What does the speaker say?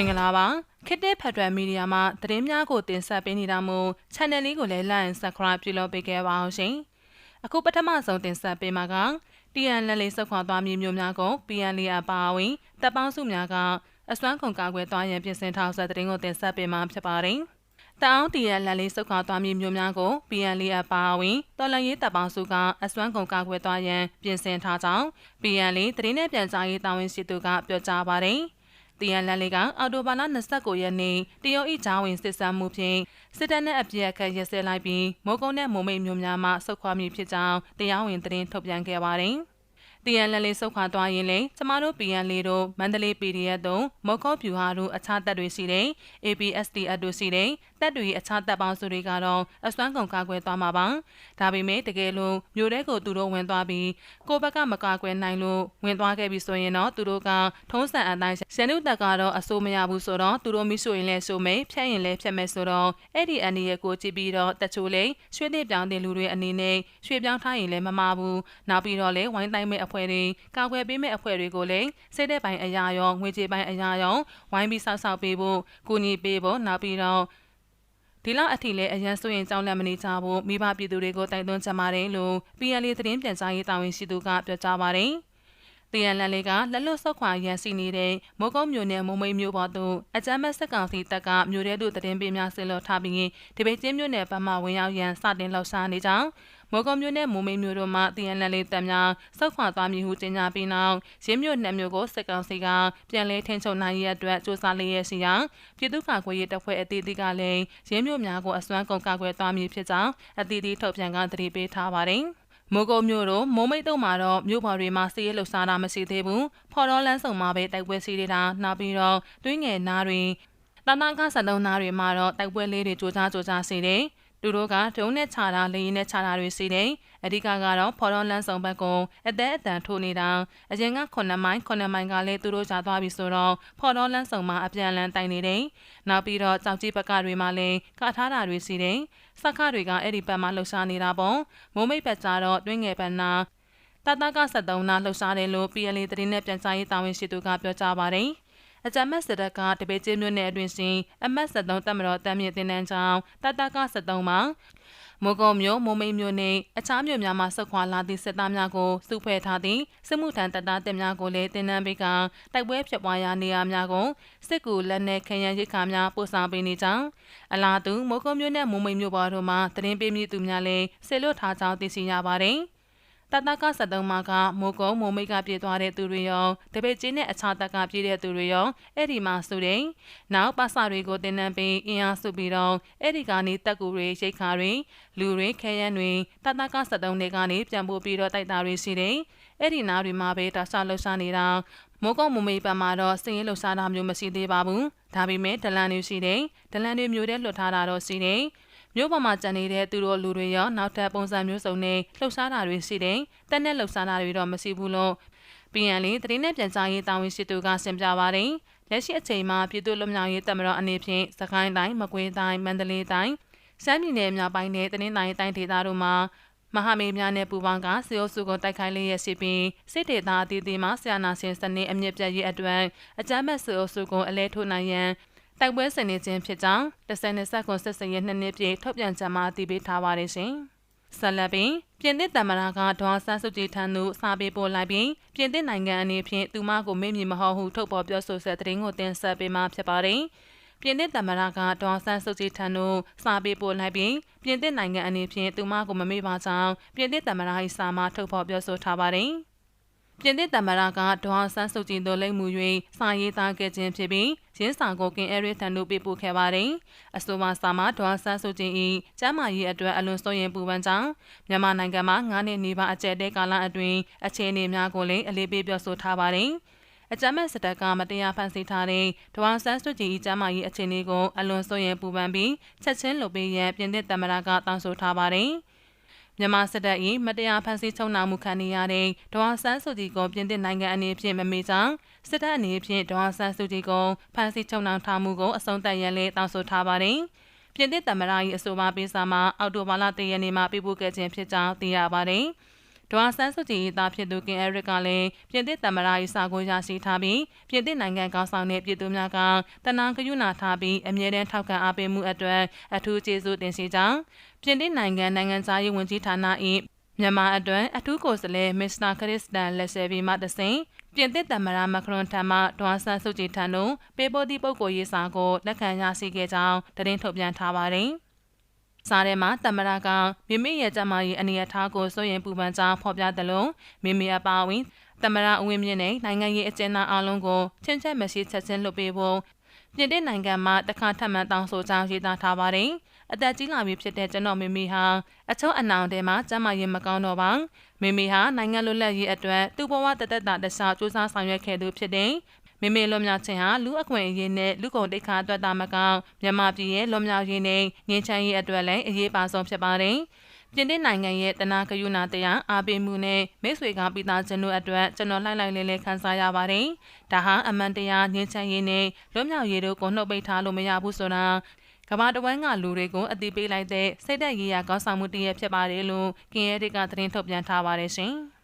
င်္ဂလာပါခေတ်တဲ့ဖက်ဒရယ်မီဒီယာမှာသတင်းများကိုတင်ဆက်ပေးနေတာမို့ channel လေးကိုလည်း like and subscribe ပြုလုပ်ပေးခဲ့ပါအောင်ရှင်အခုပထမဆုံးတင်ဆက်ပေးမှာက TN လက်လေးစုခွာသွားမြေမျိုးများကို PN လေးအပါအဝင်တပ်ပေါင်းစုများကအစွမ်းကုန်ကာကွယ်သွားရန်ပြင်ဆင်ထားတဲ့သတင်းကိုတင်ဆက်ပေးမှာဖြစ်ပါတယ်တောင်တီရလက်လေးစုခွာသွားမြေမျိုးများကို PN လေးအပါအဝင်တော်လန်ရေးတပ်ပေါင်းစုကအစွမ်းကုန်ကာကွယ်သွားရန်ပြင်ဆင်ထားကြောင်း PN လေးသတင်းနဲ့ပြန်ကြားရေးတာဝန်ရှိသူကပြောကြားပါတယ်။ တီယန်လန်လေးကအော်တိုဘာလ29ရက်နေ့တရုတ်ဤဂျာဝင်စစ်ဆမ်းမှုဖြင့်စစ်တပ်နဲ့အပြည့်အခက်ရက်စဲလိုက်ပြီးမိုးကုန်းနဲ့မိုးမိတ်မျိုးများမှဆုတ်ခွာမည်ဖြစ်ကြောင်းတရားဝင်သတင်းထုတ်ပြန်ခဲ့ပါတယ်။ တီယန်လန်လေးဆုတ်ခွာသွားရင်လည်းကျမတို့ PN လေးတို့မန္တလေး PDF တို့မော်ကော့ဖြူဟာတို့အခြားတပ်တွေရှိတဲ့ APST အတို့ရှိတဲ့တပ်တွေအခြားတပ်ပေါင်းစုတွေကတော့အစွမ်းကုန်ကာကွယ်သွားမှာပါဒါပေမဲ့တကယ်လို့မျိုးတဲ့ကိုသူတို့ဝင်သွားပြီးကိုဘက်ကမကာကွယ်နိုင်လို့ဝင်သွားခဲ့ပြီဆိုရင်တော့သူတို့ကထုံးစံအတိုင်းရန်သူတပ်ကတော့အစိုးမရဘူးဆိုတော့သူတို့မိဆိုရင်လည်းဆိုမယ်ဖြတ်ရင်လည်းဖြတ်မယ်ဆိုတော့အဲ့ဒီအန်ဒီရဲ့ကိုကြည့်ပြီးတော့တချို့လေရွှေသစ်ပြောင်းတဲ့လူတွေအနေနဲ့ရွှေပြောင်းထားရင်လည်းမမာဘူးနောက်ပြီးတော့လေဝိုင်းတိုင်းမဲ့အဖွဲ့တွေကာကွယ်ပေးမဲ့အဖွဲ့တွေကိုလည်းစိတ်တဲ့ပိုင်းအရာရောငွေကြေးပိုင်းအရာရောဝိုင်းပြီးဆောက်ဆောက်ပေးဖို့ကူညီပေးဖို့နောက်ပြီးတော့ဒီလောက်အထိလည်းအရန်ဆိုရင်ကြောင်းလန့်မနေကြဖို့မိဘပြည်သူတွေကိုတိုက်တွန်းချင်ပါတယ်လို့ PNL သတင်းပြန်ကြားရေးတာဝန်ရှိသူကပြောကြားပါတယ်။တရားလန်လေးကလက်လွတ်ဆော့ခွာရန်စီနေတဲ့မိုးကုန်းမြို့နယ်မုံမိတ်မြို့ပေါ်သို့အကြမ်းမဲ့စစ်ကောင်စီတပ်ကမြို့ရဲတို့တရင်ပေးများဆင်လော်ထားပြီးဒီပိတ်ကျင်းမြို့နယ်ဘက်မှဝင်ရောက်ရန်စတင်လှောက်ရှားနေကြောင်း မော်ကုံမြို့နယ်မိုးမိတ်မြို့တို့မှတီယန်လန်လေးတပ်များစောက်ခွာသွားမည်ဟုကြေညာပြီးနောက်ရင်းမြို့နယ်မြို့ကိုစစ်ကောင်စီကပြန်လည်ထိန်းချုပ်နိုင်ရတဲ့အတွက်စ조사လေးရရှိရာပြည်သူ့ကာကွယ်ရေးတပ်ဖွဲ့အသီးသီးကလည်းရင်းမြို့များကိုအစွမ်းကုန်ကာကွယ်သွားမည်ဖြစ်ကြောင်းအသီးသီးထုတ်ပြန်ကသတိပေးထားပါတယ်။မိုးကုံမြို့တို့မိုးမိတ်တို့မှာတော့မြို့ပေါ်တွေမှာစီးရဲလှုပ်ရှားတာမရှိသေးဘူး။ဖော်တော်လန်းဆောင်မှာပဲတိုက်ပွဲစီးနေတာနောက်ပြီးတော့တွင်းငယ်နားတွေတန်တန်ကစတုံနားတွေမှာတော့တိုက်ပွဲလေးတွေကြိုးကြားကြိုးကြားစီတယ်။ သူတို့ကဒုံးနဲ့ခြာတာလေရင်နဲ့ခြာတာတွေစီတယ်အဓိကကတော့ဖော်တော်လန်းဆောင်ဘက်ကအသက်အတန်ထိုးနေတာအရင်က9မိုင်9မိုင်ကလည်းသူတို့ကြာသွားပြီဆိုတော့ဖော်တော်လန်းဆောင်မှာအပြန်လန်းတိုင်နေတယ်နောက်ပြီးတော့ကြောက်ကြီးဘက်ကတွေမှာလည်းကထားတာတွေစီတယ်စက္ခတွေကအဲ့ဒီဘက်မှာလှုပ်ရှားနေတာပေါ့မိုးမိတ်ဘက်ကျတော့တွင်းငယ်ဘက်နာတတက73နာလှုပ်ရှားတယ်လို့ PLA သတင်းနဲ့ပြန်ကြားရေးတာဝန်ရှိသူကပြောကြားပါတယ်။ အကြမ်းမဲ့စစ်တပ်ကတပေကျင်းမြို့နယ်အတွင်းရှင်အမတ်73တပ်မတော်တမ်းမြင့်တင်တန်းချောင်းတတက73မှာမိုးကုံမြို့မိုးမိတ်မြို့နယ်အခြားမြို့များမှဆက်ခွာလာသည့်စစ်သားများကိုစုဖွဲ့ထားသည့်စစ်မှုထမ်းတပ်သားတင်များကိုလည်းတင်နန်းပေးကတိုက်ပွဲဖြစ်ပွားရာနေရာများကိုစစ်ကူလက်နက်ခရမ်းရိတ်ခါများပို့ဆောင်ပေးနေကြောင်းအလားတူမိုးကုံမြို့နယ်မိုးမိတ်မြို့ပေါ်တို့မှသတင်းပေးမြစ်သူများလည်းဆေလွတ်ထားကြောင်းသိရှိရပါတယ်။ တတက73မှာကမိုးကုံမိုးမိတ်ကပြေးသွားတဲ့သူတွေရောတပိတ်ချင်းနဲ့အခြားတက်ကပြေးတဲ့သူတွေရောအဲ့ဒီမှာဆိုတဲ့နောက်ပါစာတွေကိုတင်နန်းပြီးအင်အားစုပြီးတော့အဲ့ဒီကနေတက်ကူတွေရိတ်ခါတွေလူတွေခဲယမ်းတွေတတက73တွေကနေပြန်ပို့ပြီးတော့တိုက်တာတွေရှိတယ်အဲ့ဒီနားတွေမှာပဲတာဆလှုပ်ရှားနေတာမိုးကုံမမေးပမှာတော့စင်ရဲလှုပ်ရှားတာမျိုးမရှိသေးပါဘူးဒါပေမဲ့ဒလန်တွေရှိတယ်ဒလန်တွေမျိုးတဲ့လွတ်ထားတာတော့ရှိတယ် မြို့ပေါ်မှာကြံနေတဲ့သူတို့လူတွေရောနောက်ထပ်ပုံစံမျိုးစုံနဲ့လှုပ်ရှားတာတွေရှိတယ်။တက်နဲ့လှုပ်ရှားတာတွေတော့မရှိဘူးလို့ပြန်လေသတင်းနဲ့ပြန်ကြားရေးတာဝန်ရှိသူကဆင်ပြပါတယ်။လက်ရှိအချိန်မှာပြည်သူ့လူမျိုးရေးတပ်မတော်အနေဖြင့်စကိုင်းတိုင်းမကွေးတိုင်းမန္တလေးတိုင်းစမ်းပြည်နယ်မြောက်ပိုင်းနဲ့တနင်္သာရီတိုင်းဒေသတို့မှာမဟာမေများနဲ့ပူပေါင်းကစေအုပ်စုကိုတိုက်ခိုက်လျက်ရှိပြီးစစ်ဒေသအသီးသီးမှဆရာနာရှင်စနစ်အမြင့်ပြတ်ရေးအတွက်အကြမ်းမဲ့စေအုပ်စုကိုအလဲထိုးနိုင်ရန် တိုက်ပွဲဆင်နေခြင်းဖြစ်ကြောင်းတစ်ဆယ်နှစ်ဆက်ကွန်ဆက်စရဲ့နှစ်နှစ်ပြည့်ထုတ်ပြန်ချက်မှာတည်ပေးထားပါတယ်ရှင်။ဆက်လက်ပြီးပြင်သစ်တမရာကဒေါ်ဆန်းစုကြည်ထံသို့စာပေးပို့လိုက်ပြီးပြင်သစ်နိုင်ငံအနေဖြင့်သူမကိုမေ့မြင်မဟုတ်ဟုထုတ်ပေါ်ပြောဆိုဆက်တဲ့တင်ကိုတင်ဆက်ပေးမှာဖြစ်ပါတယ်။ပြင်သစ်တမရာကဒေါ်ဆန်းစုကြည်ထံသို့စာပေးပို့လိုက်ပြီးပြင်သစ်နိုင်ငံအနေဖြင့်သူမကိုမမေ့ပါကြောင်းပြင်သစ်တမရာ၏စာမှာထုတ်ဖော်ပြောဆိုထားပါတယ်။ ပြင်သစ်တမရကဒေါ်ဆန်းစုကြည်တို့လိမ့်မှု၍စာရေးသားခဲ့ခြင်းဖြစ်ပြီးရင်းစာကိုကင်အဲရီထန်တို့ပေးပို့ခဲ့ပါတယ်။အဆိုပါစာမှာဒေါ်ဆန်းစုကြည်၏ကျမ်းမာရေးအတွက်အလွန်စိုးရိမ်ပူပန်ကြောင်းမြန်မာနိုင်ငံမှာ9နှစ်နီးပါးအကျယ်တဲ့ကာလအတွင်းအခြေအနေများကိုလည်းအလေးပေးပြောဆိုထားပါတယ်။အကြမ်းမဲ့စတက်ကမတရားဖန်ဆီးထားတဲ့ဒဝါဆန်းစုကြည်၏ကျမ်းမာရေးအခြေအနေကိုအလွန်စိုးရိမ်ပူပန်ပြီးချက်ချင်းလုပ်ပေးရန်ပြင်သစ်တမရကတောင်းဆိုထားပါတယ်။ မြန်မာစစ်တပ်၏မတရားဖမ်းဆီးချုပ်နှောင်မှုခံနေရတဲ့ဒေါ်ဆန်းစုကြည်ကိုပြင်သစ်နိုင်ငံအနေဖြင့်မမေ့ကြောင်းစစ်တပ်အနေဖြင့်ဒေါ်ဆန်းစုကြည်ကိုဖမ်းဆီးချုပ်နှောင်ထားမှုကိုအဆုံးသတ်ရန်လည်းတောင်းဆိုထားပါတယ်။ပြင်သစ်သမ္မတ၏အဆိုပါပေးစာမှာအော်တိုဘာလ၁ရက်နေ့မှာပြပို့ခဲ့ခြင်းဖြစ်ကြောင်းသိရပါတယ်။ ဒေါ်ဆန်းစုကြည်၏သားဖြစ်သူကင်အရစ်ကလည်းပြင်သစ်သမ္မတ၏စာကိုရရှိထားပြီးပြင်သစ်နိုင်ငံကောင်းဆောင်တဲ့ပြည်သူများကတနင်္ဂနွေနာထားပြီးအမြဲတမ်းထောက်ခံအားပေးမှုအတွက်အထူးကျေးဇူးတင်ရှိကြောင်းပြင်သစ်နိုင်ငံနိုင်ငံသားရေးဝန်ကြီးဌာန၏မြန်မာအတွက်အထူးကိုယ်စားလှယ်မစ္စတာခရစ်စတန်လက်ဆယ်ဗီမှတဆင်ပြင်သစ်သမ္မတမခရွန်ထံမှဒေါ်ဆန်းစုကြည်ထံသို့ပေးပို့သည့်ပုဂ္ဂိုလ်ရေးစာကိုလက်ခံရရှိခဲ့ကြောင်းသတင်းထုတ်ပြန်ထားပါတယ်။ စားထဲမှာတမရကမိမိရဲ့ကျမကြီးအနေအထားကိုစိုးရင်ပူပန်ကြောင်းဖော်ပြသလိုမိမိအပါအဝင်တမရအဝင်းမြင့်နဲ့နိုင်ငံရေးအကျဉ်းသားအလုံးကိုချင်းချက်မရှိချက်ချင်းလွတ်ပေးဖို့ပြင်သစ်နိုင်ငံမှာတခါထပ်မံတောင်းဆိုကြောင်းရေးသားထားပါတယ်။အသက်ကြီးလာပြီဖြစ်တဲ့ကျွန်တော်မိမိဟာအချုံအနောင်ထဲမှာကျမရင်မကောင်းတော့ပါမိမိဟာနိုင်ငံလွတ်လပ်ရေးအတွက်သူ့ဘဝတသက်တာတခြားစူးစမ်းဆောင်ရွက်ခဲ့သူဖြစ်တဲ့ မိမိလွန်မြောက်ခြင်းဟာလူအခွင့်အရေးနဲ့လူကုန်တိတ်ခါအတွက်တာမကောင်းမြန်မာပြည်ရဲ့လွန်မြောက်ရေးနဲ့ငြိမ်းချမ်းရေးအတွက်လည်းအရေးပါဆုံးဖြစ်ပါတယ်ပြင်သစ်နိုင်ငံရဲ့တနာကယူနာတရားအားပေးမှုနဲ့မိတ်ဆွေကပိသားခြင်းတို့အတွက်ကျွန်တော်လှိုက်လိုက်လေးလေးခံစားရပါတယ်။ဒါဟာအမှန်တရားငြိမ်းချမ်းရေးနဲ့လွတ်မြောက်ရေးတို့ကိုနှုတ်ပိတ်ထားလို့မရဘူးဆိုတာကမ္ဘာတဝန်းကလူတွေကိုအတိပေးလိုက်တဲ့စိတ်သက်ရေးရာကောင်းဆောင်မှုတည်းရဖြစ်ပါတယ်လို့ကင်ရဲတွေကသတင်းထုတ်ပြန်ထားပါတယ်ရှင်။